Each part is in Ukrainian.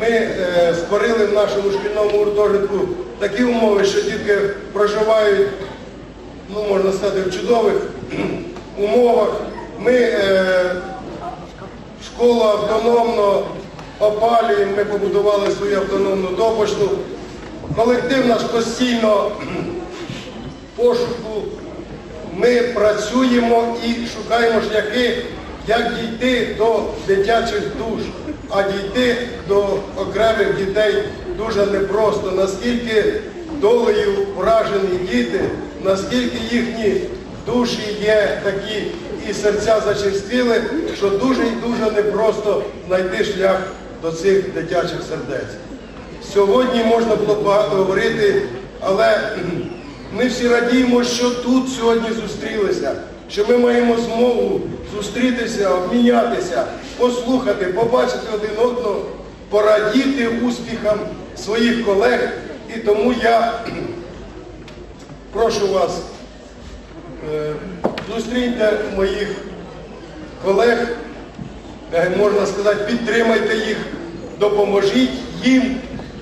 Ми е, створили в нашому шкільному гуртожитку такі умови, що дітки проживають, ну можна сказати, в чудових умовах. Ми е, школу автономно опалюємо, ми побудували свою автономну допочту. Колектив наш постійно пошуку. Ми працюємо і шукаємо шляхи, як дійти до дитячих душ, а дійти до окремих дітей дуже непросто. Наскільки долею вражені діти, наскільки їхні душі є такі і серця зачерствіли, що дуже і дуже непросто знайти шлях до цих дитячих сердець. Сьогодні можна було багато говорити, але ми всі радіємо, що тут сьогодні зустрілися, що ми маємо змогу зустрітися, обмінятися, послухати, побачити один одного, порадіти успіхам своїх колег. І тому я прошу вас, е, зустріньте моїх колег, е, можна сказати, підтримайте їх, допоможіть їм.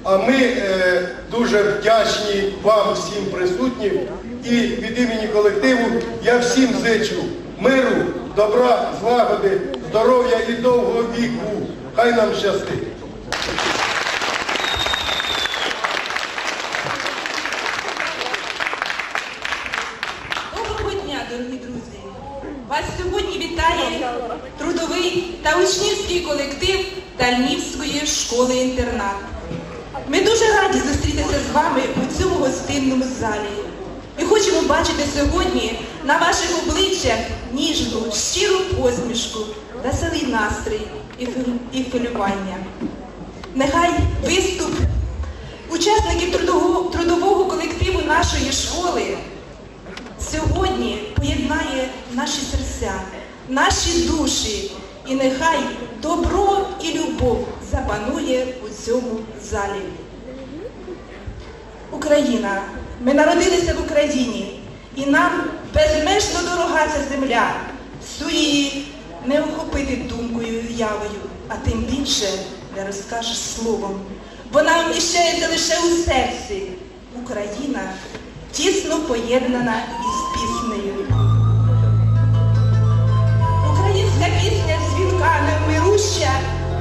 А ми е, дуже вдячні вам всім присутнім і від імені колективу я всім зичу миру, добра, злагоди, здоров'я і довгого віку. Хай нам щастить. Доброго дня, дорогі друзі! Вас сьогодні вітає трудовий та учнівський колектив Тальнівської школи-інтернату. Ми дуже раді зустрітися з вами у цьому гостинному залі. Ми хочемо бачити сьогодні на ваших обличчях ніжну, щиру посмішку, веселий настрій і хвилювання. Нехай виступ учасників трудового, колективу нашої школи сьогодні поєднає наші серця, наші душі, і нехай добро і любов запанує у цьому залі. Україна, ми народилися в Україні, і нам безмежно дорога ця земля. Всю її не охопити думкою і уявою, а тим більше не розкажеш словом. Вона вміщається лише у серці. Україна тісно поєднана із піснею. Українська пісня дзвінка невмируща,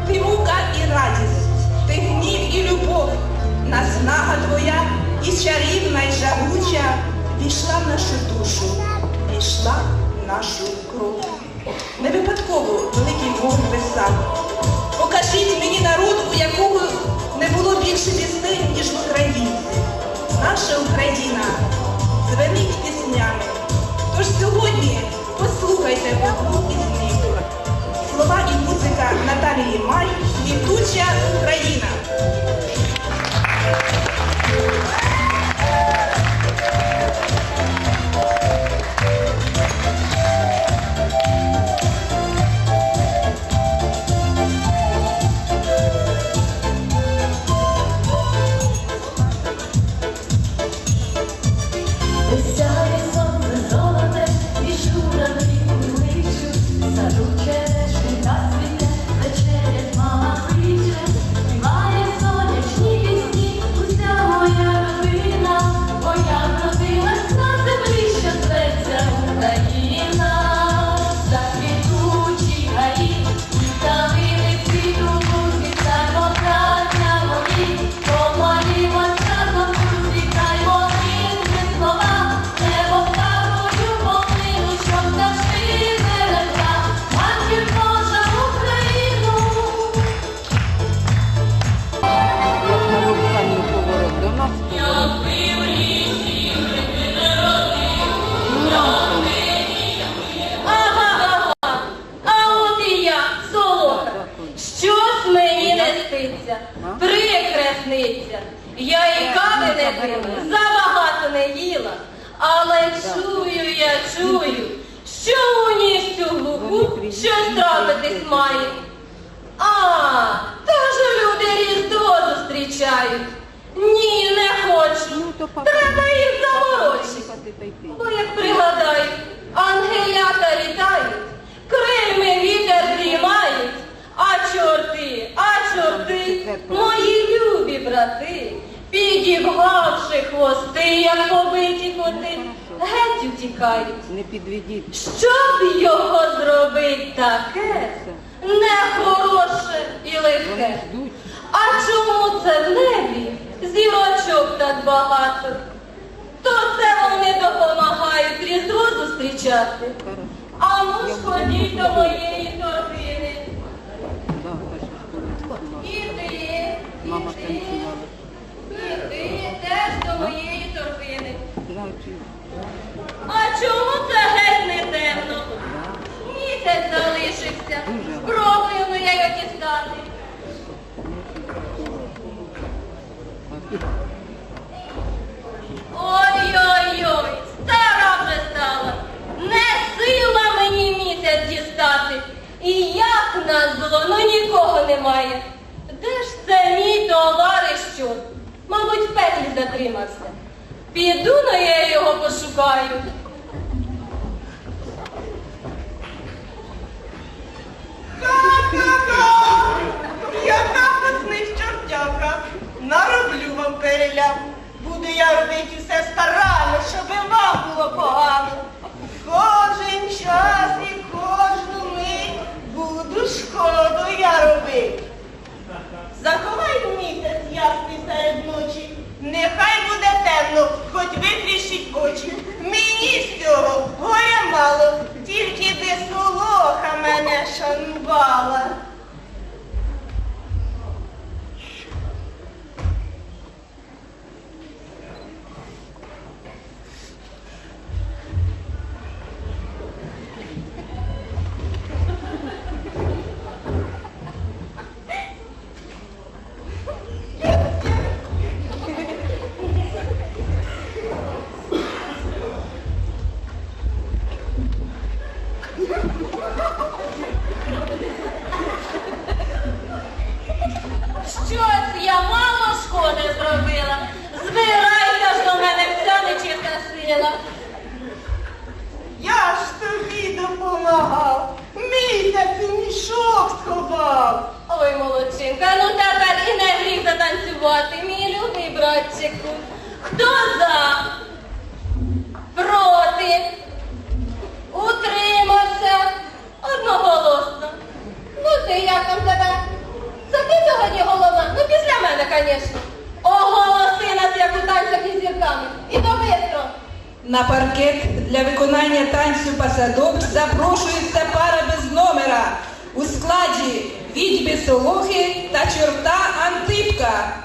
ти мука і радість, ти гнів і любов, наснага твоя і чарівна, і жагуча війшла в нашу душу, війшла в нашу кров. Не випадково великий Бог писав. Покажіть мені народ, у якого не було більше пісень, ніж в Україні. Наша Україна звенить піснями. Тож сьогодні послухайте одну із них. Слова і музика Наталії Май «Квітуча Україна. Треба їм заморочити. Бо як пригадаю, ангелята літають, крильми вітер дрімають, А чорти, а чорти, мої любі брати, підібгавши хвости, як побиті коти, геть утікають. Не підведіть. Щоб його зробить таке нехороше і легке. А чому це в небі зірочок так багато? То це вони допомагають різдво зустрічати. А ну ж ходіть до моєї торбини. Ти, і ти, теж до моєї торбини. А чому це геть не темно? Місяць залишився. Спробую ну я дістати. Ой-ой-ой, стара вже стала. Не сила мені місяць дістати. І як назло, ну нікого немає. Де ж це мій товарищу? Мабуть, в петлі затримався. Піду, но я його пошукаю. Вам. Буду я робити все старанно, щоб вам було погано. Кожен час і кожну мить буду шкоду я робити. Заховай місяць ясний серед ночі, нехай буде темно, хоч витріщить очі. Мені з цього горя мало, тільки би солоха мене шанувала. Допомагав, місяць у мішок сховав. Ой, молодчинка, ну тепер і не гріх затанцювати, мій любий братчику. Хто за? Проти? Утримався? Одноголосно. Ну ти як там тебе? Це ти сьогодні голова? Ну після мене, звісно. Оголоси нас, як у танцях із зірками. І бистро. На паркет для виконання танцю пасадок запрошується пара без номера у складі відьби Солохи та чорта Антипка.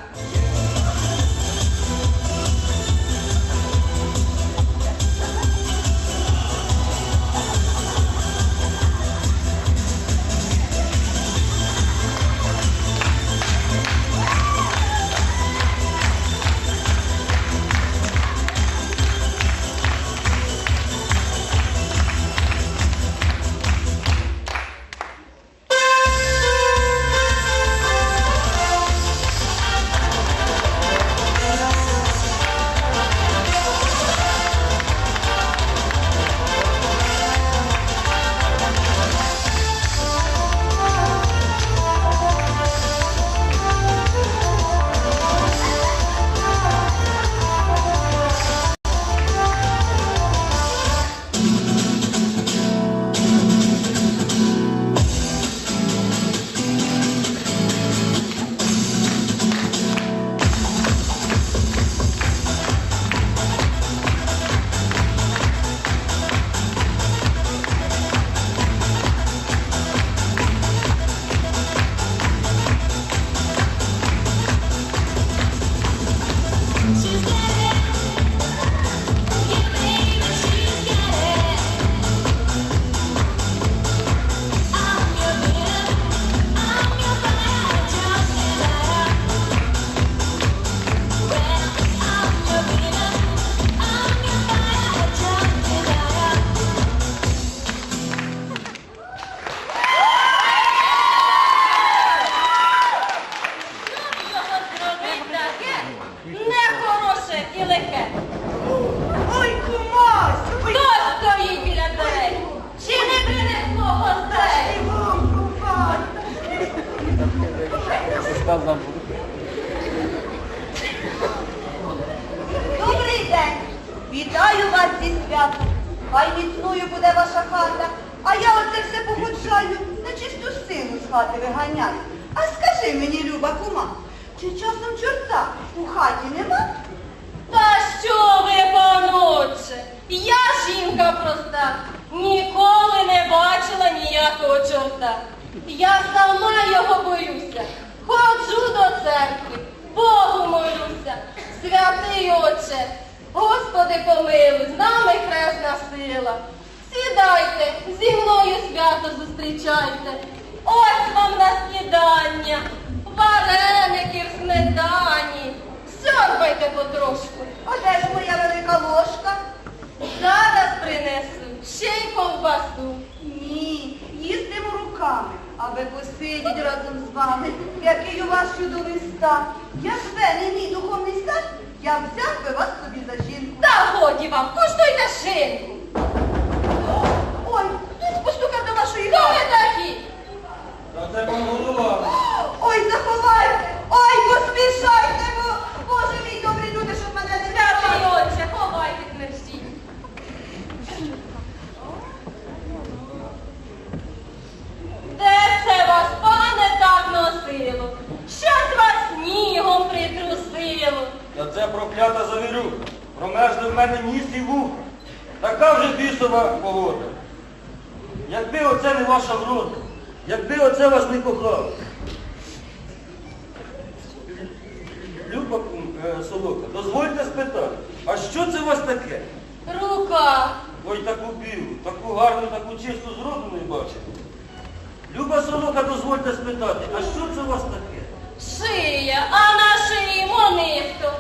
Вас! Хай міцною буде ваша хата, а я оце все погоджаю, на чисту сину з хати виганяю. А скажи мені, Люба кума, чи часом чорта у хаті нема? Та що ви, паноче? Я жінка проста, ніколи не бачила ніякого чорта. Я сама його боюся, ходжу до церкви, Богу молюся, святий Отче, Господи помилуй, з нами хресна сила. Сідайте, зі мною свято зустрічайте. Ось вам на снідання, вареники в сметані. Сьорбайте потрошку. А де ж моя велика ложка? Зараз принесу ще й ковбасу. Ні, їстимо руками, аби посидіть разом з вами, який у вас чудовий стан. Якби не мій духовний стан, я взяв би вас собі за жінку. Та годі вам, коштуйте шинку. Ой, хтось постукав до нашої Хто ви такі? Та це пан голова. Ой, заховайте! Ой, поспішайте! бо, Боже мій добрі люди, щоб мене не Святий взяли. отче, ховайтесь мерщій. Де це вас, пане, так носило? Щось вас снігом притрусило. Та це проклята завірюха. Промерзли в мене ніс і вуха. Така вже бісова погода. Якби оце не ваша врода, якби оце вас не кохав. Люба е, Солока, дозвольте спитати, а що це у вас таке? Рука. Ой, таку білу, таку гарну, таку чисту зроду не бачив. Люба Солока, дозвольте спитати, а що це у вас таке? Шия, а на шиї монисто.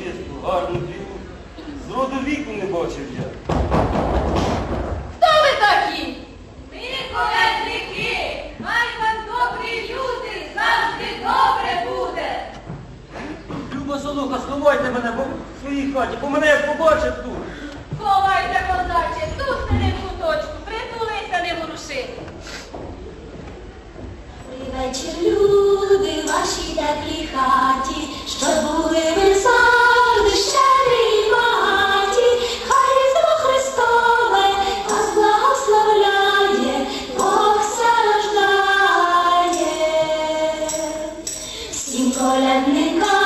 Чисту, гарну білу. Зроду віку не бачив я. Хто ви такі? Ми колядники, хай вам добрі люди, завжди добре буде. Люба Солока, сховайте мене бо в своїй хаті, бо мене як побачать тут. Ховайте, козаче, тут не в куточку, притулися, не воруши. Добрий вечір, люди, в вашій теплій хаті, що були ви Solanne